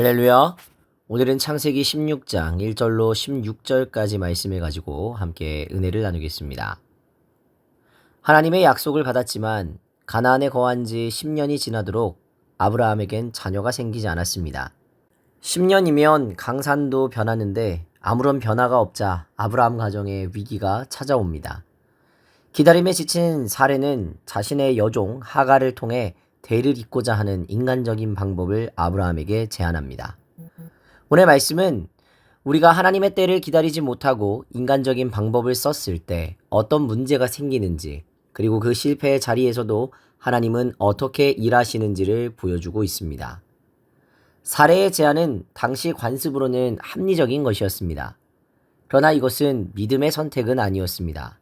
할렐루야. 오늘은 창세기 16장 1절로 16절까지 말씀을 가지고 함께 은혜를 나누겠습니다. 하나님의 약속을 받았지만 가나안에 거한 지 10년이 지나도록 아브라함에겐 자녀가 생기지 않았습니다. 10년이면 강산도 변하는데 아무런 변화가 없자 아브라함 가정에 위기가 찾아옵니다. 기다림에 지친 사례는 자신의 여종 하가를 통해 대를 잇고자 하는 인간적인 방법을 아브라함에게 제안합니다. 오늘 말씀은 우리가 하나님의 때를 기다리지 못하고 인간적인 방법을 썼을 때 어떤 문제가 생기는지 그리고 그 실패의 자리에서도 하나님은 어떻게 일하시는지를 보여주고 있습니다. 사례의 제안은 당시 관습으로는 합리적인 것이었습니다. 그러나 이것은 믿음의 선택은 아니었습니다.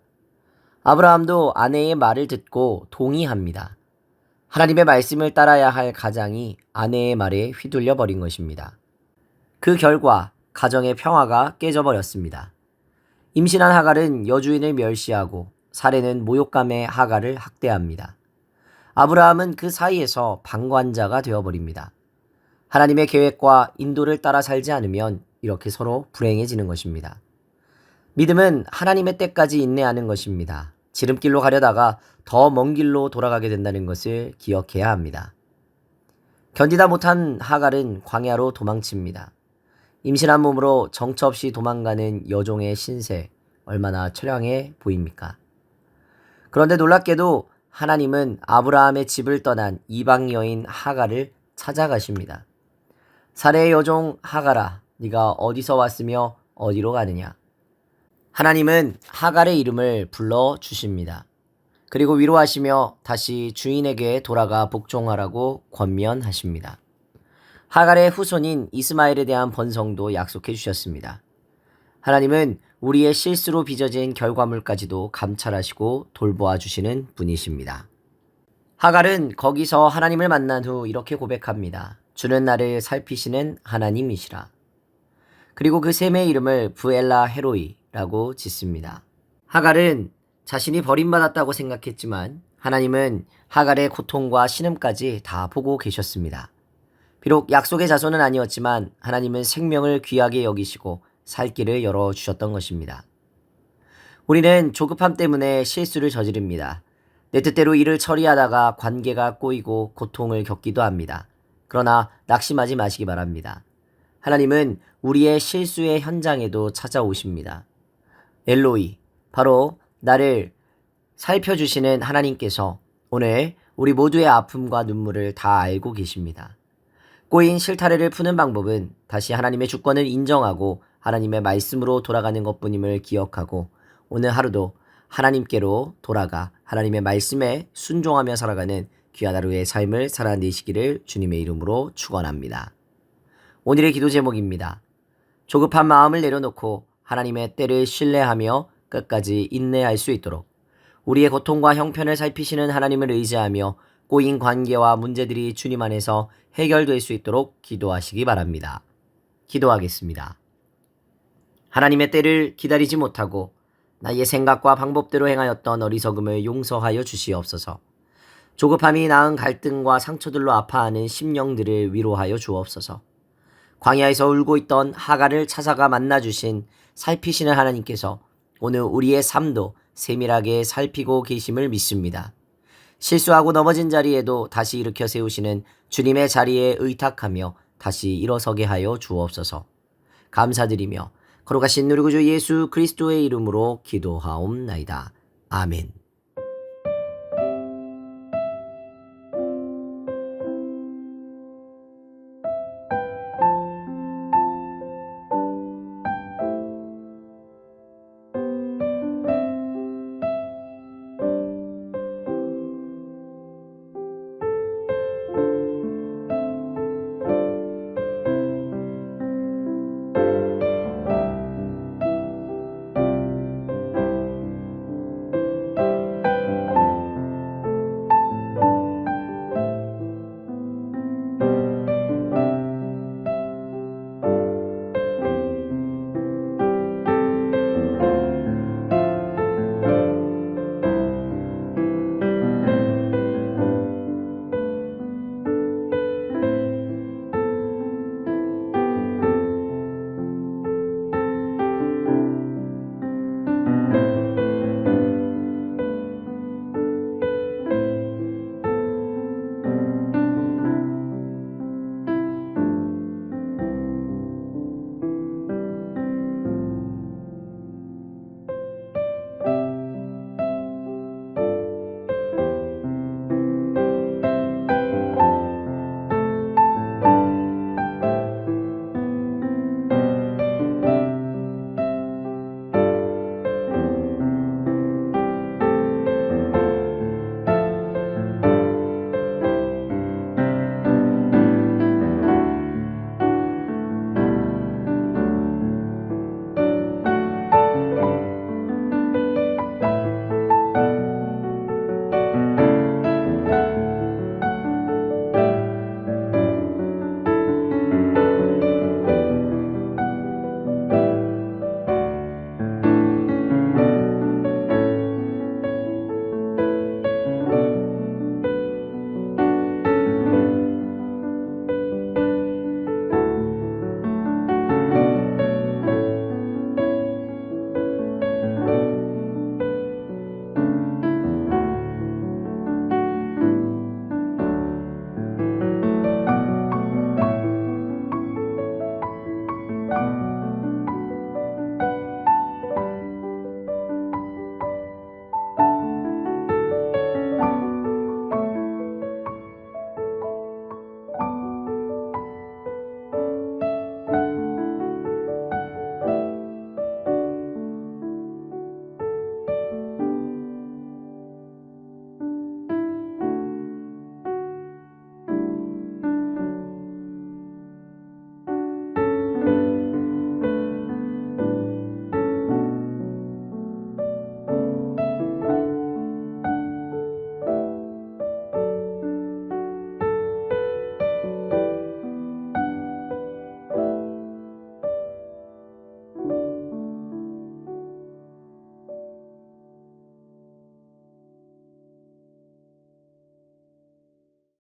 아브라함도 아내의 말을 듣고 동의합니다. 하나님의 말씀을 따라야 할 가장이 아내의 말에 휘둘려 버린 것입니다. 그 결과 가정의 평화가 깨져버렸습니다. 임신한 하갈은 여주인을 멸시하고 사례는 모욕감에 하갈을 학대합니다. 아브라함은 그 사이에서 방관자가 되어버립니다. 하나님의 계획과 인도를 따라 살지 않으면 이렇게 서로 불행해지는 것입니다. 믿음은 하나님의 때까지 인내하는 것입니다. 지름길로 가려다가 더 먼 길로 돌아가게 된다는 것을 기억해야 합니다. 견디다 못한 하갈은 광야로 도망칩니다. 임신한 몸으로 정처 없이 도망가는 여종의 신세 얼마나 처량해 보입니까? 그런데 놀랍게도 하나님은 아브라함의 집을 떠난 이방 여인 하갈을 찾아가십니다. 사례의 여종 하갈아, 네가 어디서 왔으며 어디로 가느냐? 하나님은 하갈의 이름을 불러 주십니다. 그리고 위로하시며 다시 주인에게 돌아가 복종하라고 권면하십니다. 하갈의 후손인 이스마엘에 대한 번성도 약속해 주셨습니다. 하나님은 우리의 실수로 빚어진 결과물까지도 감찰하시고 돌보아 주시는 분이십니다. 하갈은 거기서 하나님을 만난 후 이렇게 고백합니다. 주는 나를 살피시는 하나님이시라. 그리고 그 셈의 이름을 부엘라 헤로이 라고 짓습니다. 하갈은 자신이 버림받았다고 생각했지만 하나님은 하갈의 고통과 신음까지 다 보고 계셨습니다. 비록 약속의 자손은 아니었지만 하나님은 생명을 귀하게 여기시고 살 길을 열어주셨던 것입니다. 우리는 조급함 때문에 실수를 저지릅니다. 내 뜻대로 일을 처리하다가 관계가 꼬이고 고통을 겪기도 합니다. 그러나 낙심하지 마시기 바랍니다. 하나님은 우리의 실수의 현장에도 찾아오십니다. 엘로이, 바로 나를 살펴주시는 하나님께서 오늘 우리 모두의 아픔과 눈물을 다 알고 계십니다. 꼬인 실타래를 푸는 방법은 다시 하나님의 주권을 인정하고 하나님의 말씀으로 돌아가는 것 뿐임을 기억하고 오늘 하루도 하나님께로 돌아가 하나님의 말씀에 순종하며 살아가는 귀한 하루의 삶을 살아내시기를 주님의 이름으로 축원합니다. 오늘의 기도 제목입니다. 조급한 마음을 내려놓고 하나님의 때를 신뢰하며 끝까지 인내할 수 있도록 우리의 고통과 형편을 살피시는 하나님을 의지하며 꼬인 관계와 문제들이 주님 안에서 해결될 수 있도록 기도하시기 바랍니다. 기도하겠습니다. 하나님의 때를 기다리지 못하고 나의 생각과 방법대로 행하였던 어리석음을 용서하여 주시옵소서. 조급함이 낳은 갈등과 상처들로 아파하는 심령들을 위로하여 주옵소서. 광야에서 울고 있던 하가를 찾아가 만나 주신 살피시는 하나님께서 오늘 우리의 삶도 세밀하게 살피고 계심을 믿습니다. 실수하고 넘어진 자리에도 다시 일으켜 세우시는 주님의 자리에 의탁하며 다시 일어서게 하여 주옵소서. 감사드리며 거룩하신 누리구주 예수 그리스도의 이름으로 기도하옵나이다. 아멘.